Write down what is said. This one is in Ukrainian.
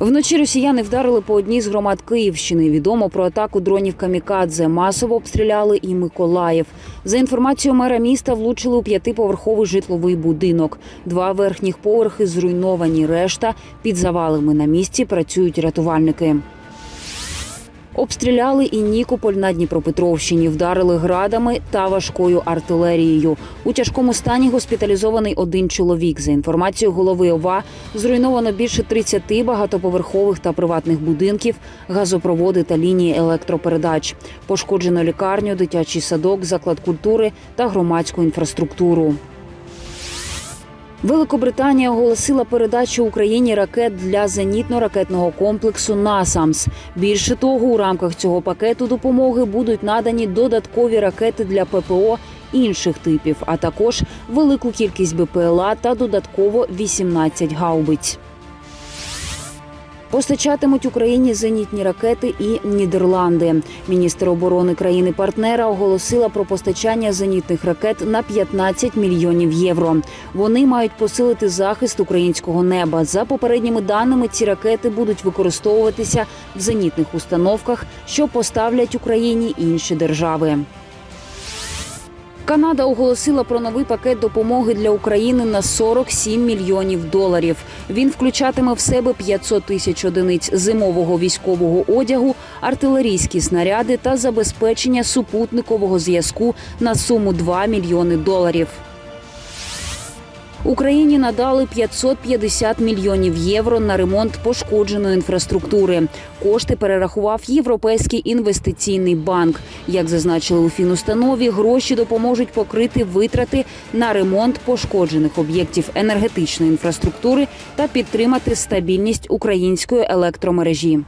Вночі росіяни вдарили по одній з громад Київщини. Відомо про атаку дронів камікадзе. Масово обстріляли і Миколаїв. За інформацією мера міста, влучили у п'ятиповерховий житловий будинок. Два верхніх поверхи зруйновані. Решта під завалами на місці працюють рятувальники. Обстріляли і Нікополь на Дніпропетровщині, вдарили градами та важкою артилерією. У тяжкому стані госпіталізований один чоловік. За інформацією голови ОВА, зруйновано більше 30 багатоповерхових та приватних будинків, газопроводи та лінії електропередач. Пошкоджено лікарню, дитячий садок, заклад культури та громадську інфраструктуру. Великобританія оголосила передачу Україні ракет для зенітно-ракетного комплексу «Насамс». Більше того, у рамках цього пакету допомоги будуть надані додаткові ракети для ППО інших типів, а також велику кількість БПЛА та додатково 18 гаубиць. Постачатимуть Україні зенітні ракети і Нідерланди. Міністр оборони країни-партнера оголосила про постачання зенітних ракет на 15 мільйонів євро. Вони мають посилити захист українського неба. За попередніми даними, ці ракети будуть використовуватися в зенітних установках, що поставлять Україні інші держави. Канада оголосила про новий пакет допомоги для України на 47 мільйонів доларів. Він включатиме в себе 500 тисяч одиниць зимового військового одягу, артилерійські снаряди та забезпечення супутникового зв'язку на суму 2 мільйони доларів. Україні надали 550 мільйонів євро на ремонт пошкодженої інфраструктури. Кошти перерахував Європейський інвестиційний банк. Як зазначили у фінустанові, гроші допоможуть покрити витрати на ремонт пошкоджених об'єктів енергетичної інфраструктури та підтримати стабільність української електромережі.